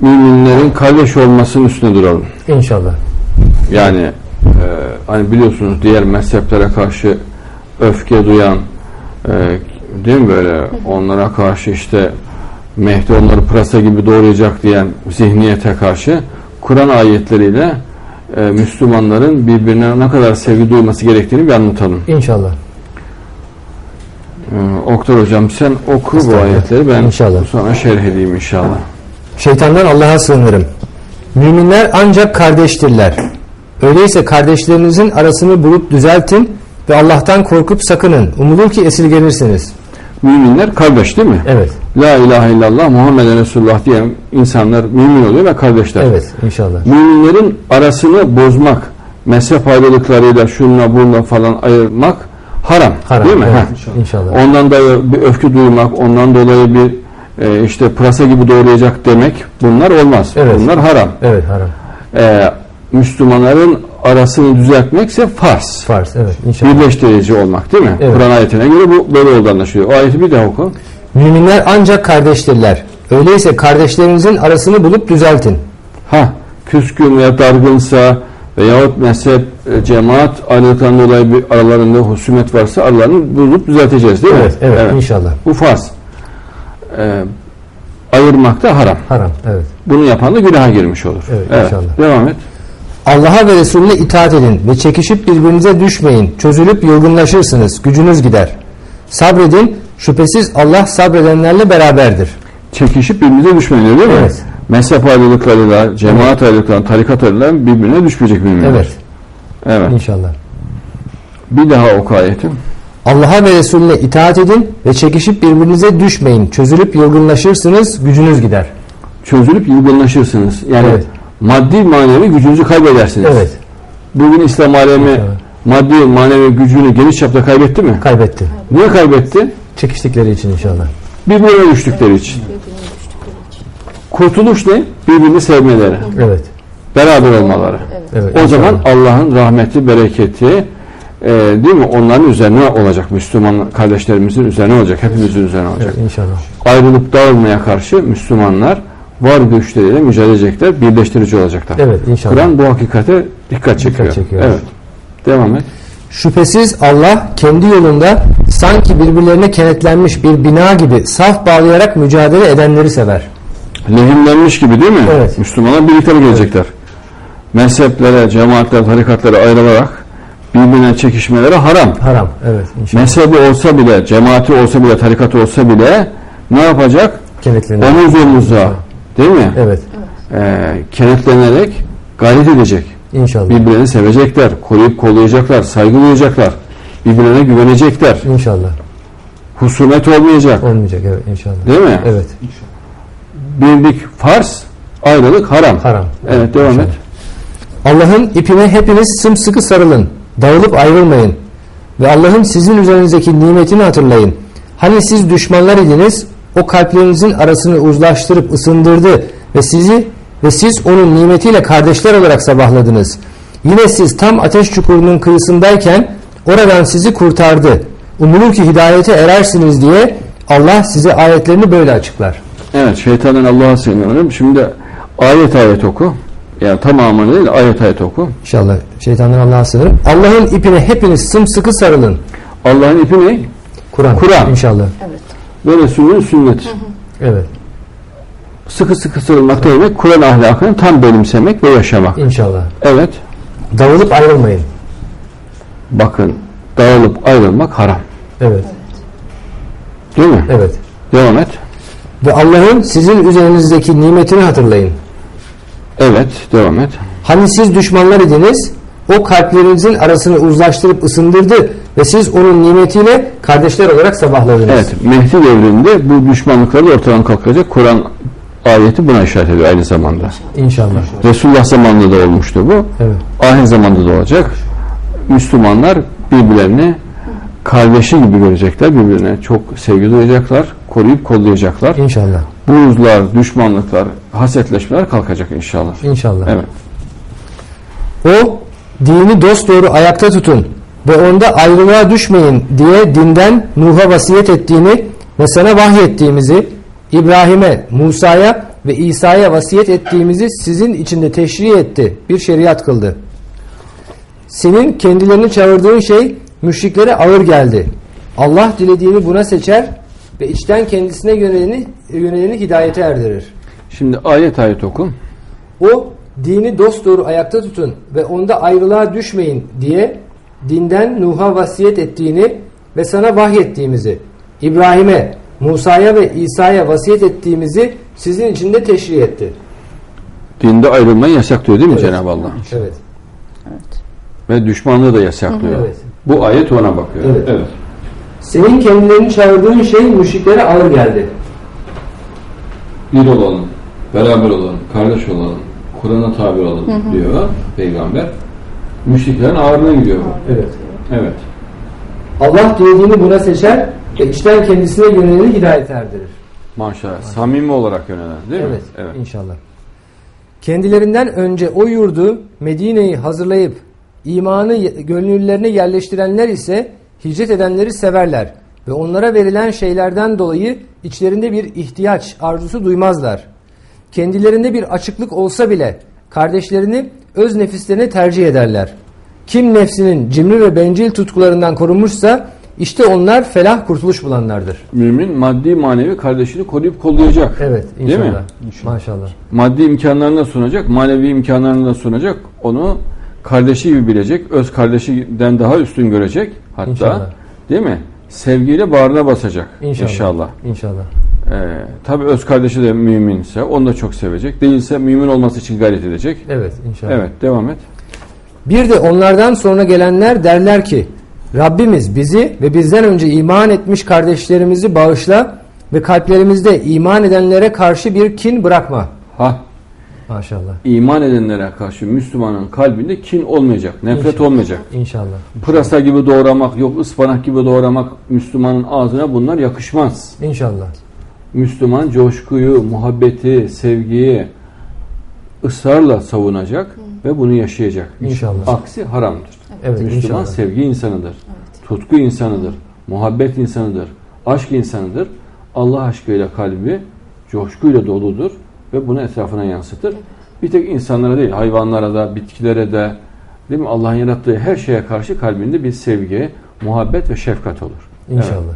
müminlerin kardeş olmasının üstüne duralım. İnşallah. Yani e, hani biliyorsunuz diğer mezheplere karşı öfke duyan e, değil mi böyle onlara karşı işte Mehdi onları pırasa gibi doğrayacak diyen zihniyete karşı Kur'an ayetleriyle e, Müslümanların birbirine ne kadar sevgi duyması gerektiğini bir anlatalım. İnşallah. E, Oktay hocam sen oku bu ayetleri ben İnşallah. sonra şerh edeyim inşallah. Şeytandan Allah'a sığınırım. Müminler ancak kardeştirler. Öyleyse kardeşlerinizin arasını bulup düzeltin ve Allah'tan korkup sakının. Umulur ki esirgenirsiniz. Müminler kardeş değil mi? Evet. La ilahe illallah Muhammeden Resulullah diyen insanlar mümin oluyor ve kardeşler. Evet. inşallah. Müminlerin arasını bozmak, mezhep ayrılıklarıyla şunla bununla falan ayırmak haram. Haram. Değil mi? Evet. İnşallah. Ondan dolayı bir öfke duymak, ondan dolayı bir e, işte pırasa gibi doğrayacak demek bunlar olmaz. Evet. Bunlar haram. Evet haram. E, Müslümanların arasını düzeltmekse farz. Farz. Evet. İnşallah. Birleştirici olmak değil mi? Evet. Kur'an ayetine göre bu böyle oldu anlaşılıyor. O ayeti bir daha oku. Müminler ancak kardeştirler. Öyleyse kardeşlerinizin arasını bulup düzeltin. Ha, küskün veya dargınsa veyahut mezhep, e, cemaat ayrılıklarından dolayı bir aralarında husumet varsa aralarını bulup düzelteceğiz değil Evet. mi? Evet. inşallah. Bu farz. Ee, ayırmak da haram. Haram. Evet. Bunu yapan da günaha girmiş olur. Evet, inşallah. Devam et. Allah'a ve Resulüne itaat edin ve çekişip birbirinize düşmeyin. Çözülüp yorgunlaşırsınız. Gücünüz gider. Sabredin. Şüphesiz Allah sabredenlerle beraberdir. Çekişip birbirimize düşmeyin değil mi? Evet. Mezhep ayrılıklarıyla, cemaat ayrılıklarıyla, tarikat ayrılıklarıyla birbirine düşmeyecek müminler. Evet. Evet. İnşallah. Bir daha oku ayeti. Allah'a ve Resulüne itaat edin ve çekişip birbirinize düşmeyin. Çözülüp yorgunlaşırsınız. Gücünüz gider. Çözülüp yılgınlaşırsınız. Yani Evet. maddi manevi gücünüzü kaybedersiniz. Evet. Bugün İslam alemi Evet. maddi manevi gücünü geniş çapta kaybetti mi? Kaybetti. Niye kaybetti? Çekiştikleri için inşallah. Birbirine düştükleri için. Kurtuluş ne? Birbirini sevmeleri, Evet. beraber olmaları. Evet. O zaman. Allah'ın rahmeti, bereketi e, değil mi? Onların üzerine olacak. Müslüman kardeşlerimizin üzerine olacak. Hepimizin üzerine olacak. Evet, inşallah. Ayrılıp dağılmaya karşı Müslümanlar var güçleriyle mücadele edecekler. Birleştirici olacaklar. Evet inşallah. Kur'an bu hakikate dikkat çekiyor. çekiyor. Evet. Devam et. Şüphesiz Allah kendi yolunda sanki birbirlerine kenetlenmiş bir bina gibi saf bağlayarak mücadele edenleri sever. lehimlenmiş gibi değil mi? Evet. Müslümanlar birlikte mi gelecekler? Mezheplere, cemaatlere, tarikatlara ayrılarak birbirine çekişmeleri haram. Haram. Evet inşallah. Mezhebi olsa bile, cemaati olsa bile, tarikatı olsa bile ne yapacak? Kenetlenir. Omuz omuza değil mi? Evet. Ee, kenetlenerek gayret edecek. İnşallah. Birbirlerini sevecekler, koruyup kollayacaklar, saygı duyacaklar. Birbirlerine güvenecekler. İnşallah. Husumet olmayacak. Olmayacak evet inşallah. Değil mi? Evet. Birlik farz, ayrılık haram. Haram. Evet devam et. Allah'ın ipine hepiniz sımsıkı sarılın. Dağılıp ayrılmayın. Ve Allah'ın sizin üzerinizdeki nimetini hatırlayın. Hani siz düşmanlar idiniz, o kalplerinizin arasını uzlaştırıp ısındırdı ve sizi ve siz onun nimetiyle kardeşler olarak sabahladınız. Yine siz tam ateş çukurunun kıyısındayken oradan sizi kurtardı. Umulur ki hidayete erersiniz diye Allah size ayetlerini böyle açıklar. Evet şeytandan Allah'a sığınıyorum. Şimdi ayet ayet oku. Yani tamamını değil ayet ayet oku. İnşallah şeytandan Allah'a sığınırım. Allah'ın ipine hepiniz sımsıkı sarılın. Allah'ın ipi ne? Kur'an. Kur'an. İnşallah. Ve Resulünün sünneti. Evet. Sıkı sıkı sarılmak demek Kur'an ahlakını tam benimsemek ve yaşamak. İnşallah. Evet. Dağılıp ayrılmayın. Bakın dağılıp ayrılmak haram. Evet. Değil mi? Evet. Devam et. Ve Allah'ın sizin üzerinizdeki nimetini hatırlayın. Evet. Devam et. Hani siz düşmanlar idiniz, o kalplerinizin arasını uzlaştırıp ısındırdı ve siz onun nimetiyle kardeşler olarak sabahladınız. Evet. Mehdi devrinde bu düşmanlıkları da ortadan kalkacak. Kur'an ayeti buna işaret ediyor aynı zamanda. İnşallah. Resulullah zamanında da olmuştu bu. Evet. Ahir zamanda da olacak. Müslümanlar birbirlerini kardeşi gibi görecekler. Birbirine çok sevgi duyacaklar. Koruyup kollayacaklar. İnşallah. Buğuzlar, düşmanlıklar, hasetleşmeler kalkacak inşallah. İnşallah. Evet. O dini dosdoğru ayakta tutun ve onda ayrılığa düşmeyin diye dinden Nuh'a vasiyet ettiğini ve sana vahyettiğimizi İbrahim'e, Musa'ya ve İsa'ya vasiyet ettiğimizi sizin içinde teşri etti. Bir şeriat kıldı. Senin kendilerini çağırdığın şey müşriklere ağır geldi. Allah dilediğini buna seçer ve içten kendisine yöneleni, yöneleni hidayete erdirir. Şimdi ayet ayet oku. O dini dosdoğru ayakta tutun ve onda ayrılığa düşmeyin diye dinden Nuh'a vasiyet ettiğini ve sana vahyettiğimizi, İbrahim'e, Musa'ya ve İsa'ya vasiyet ettiğimizi sizin için de teşri etti. Dinde ayrılmayı yasaklıyor değil mi Evet. Cenab-ı Allah? Evet. Ve düşmanlığı da yasaklıyor. Evet. Bu ayet ona bakıyor. Evet. Senin kendilerini çağırdığın şey müşriklere ağır geldi. Bir olalım, beraber olalım, kardeş olalım, Kur'an'a tabi olalım diyor peygamber. Müşriklerin ağırlığına gidiyor bu. Evet. Evet. Allah dilediğini buna seçer ve içten kendisine yöneleni hidayet erdirir. Maşallah. Samimi olarak yönelen değil mi? Evet, Evet. inşallah. Kendilerinden önce o yurdu Medine'yi hazırlayıp imanı gönüllerine yerleştirenler ise hicret edenleri severler ve onlara verilen şeylerden dolayı içlerinde bir ihtiyaç arzusu duymazlar. Kendilerinde bir açıklık olsa bile kardeşlerini öz nefislerine tercih ederler. Kim nefsinin cimri ve bencil tutkularından korunmuşsa işte onlar felah kurtuluş bulanlardır. Mümin maddi manevi kardeşini koruyup kollayacak. Evet Değil inşallah. mi? Maşallah. Maddi imkanlarını da sunacak, manevi imkanlarını da sunacak. Onu kardeşi gibi bilecek, öz kardeşinden daha üstün görecek. Hatta İnşallah. değil mi? Sevgiyle bağrına basacak. İnşallah. İnşallah. İnşallah. Ee, tabii öz kardeşi de müminse onu da çok sevecek. Değilse mümin olması için gayret edecek. Evet inşallah. Evet, devam et. Bir de onlardan sonra gelenler derler ki Rabbimiz bizi ve bizden önce iman etmiş kardeşlerimizi bağışla ve kalplerimizde iman edenlere karşı bir kin bırakma. Ha, Maşallah. iman edenlere karşı Müslümanın kalbinde kin olmayacak, nefret İnşallah. olmayacak. İnşallah. Pırasa gibi doğramak, yok ıspanak gibi doğramak Müslümanın ağzına bunlar yakışmaz. İnşallah. Müslüman coşkuyu, muhabbeti, sevgiyi ısrarla savunacak ve bunu yaşayacak. İnşallah. Aksi haramdır. Evet Müslüman inşallah. sevgi insanıdır. Tutku insanıdır. Muhabbet insanıdır. Aşk insanıdır. Allah aşkıyla kalbi coşkuyla doludur ve bunu etrafına yansıtır. Bir tek insanlara değil, hayvanlara da, bitkilere de, değil mi? Allah'ın yarattığı her şeye karşı kalbinde bir sevgi, muhabbet ve şefkat olur. İnşallah.